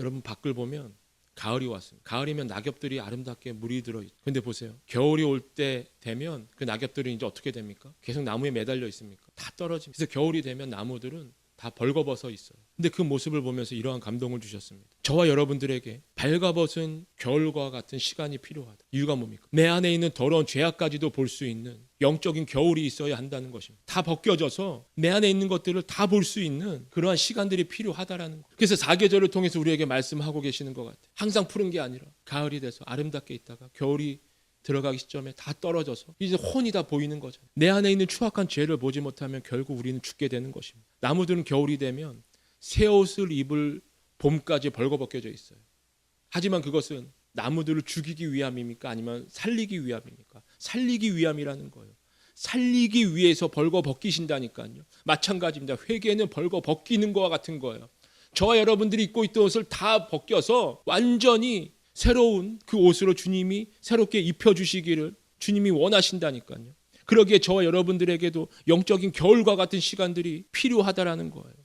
여러분 밖을 보면 가을이 왔습니다. 가을이면 낙엽들이 아름답게 물이 들어 있. 근데 보세요. 겨울이 올 때 되면 그 낙엽들은 이제 어떻게 됩니까? 계속 나무에 매달려 있습니까? 다 떨어집니다. 그래서 겨울이 되면 나무들은 다 벌거벗어 있어요. 근데 그 모습을 보면서 이러한 감동을 주셨습니다. 저와 여러분들에게 발가벗은 겨울과 같은 시간이 필요하다. 이유가 뭡니까? 내 안에 있는 더러운 죄악까지도 볼 수 있는 영적인 겨울이 있어야 한다는 것입니다. 다 벗겨져서 내 안에 있는 것들을 다 볼 수 있는 그러한 시간들이 필요하다라는 거. 그래서 사계절을 통해서 우리에게 말씀하고 계시는 것 같아요. 항상 푸른 게 아니라 가을이 돼서 아름답게 있다가 겨울이 들어가기 시점에 다 떨어져서 이제 혼이 다 보이는 거죠. 내 안에 있는 추악한 죄를 보지 못하면 결국 우리는 죽게 되는 것입니다. 나무들은 겨울이 되면 새 옷을 입을 봄까지 벌거벗겨져 있어요. 하지만 그것은 나무들을 죽이기 위함입니까? 아니면 살리기 위함입니까? 살리기 위함이라는 거예요. 살리기 위해서 벌거 벗기신다니까요. 마찬가지입니다. 회개는 벌거 벗기는 거와 같은 거예요. 저와 여러분들이 입고 있던 옷을 다 벗겨서 완전히 새로운 그 옷으로 주님이 새롭게 입혀주시기를 주님이 원하신다니까요. 그러기에 저와 여러분들에게도 영적인 겨울과 같은 시간들이 필요하다라는 거예요.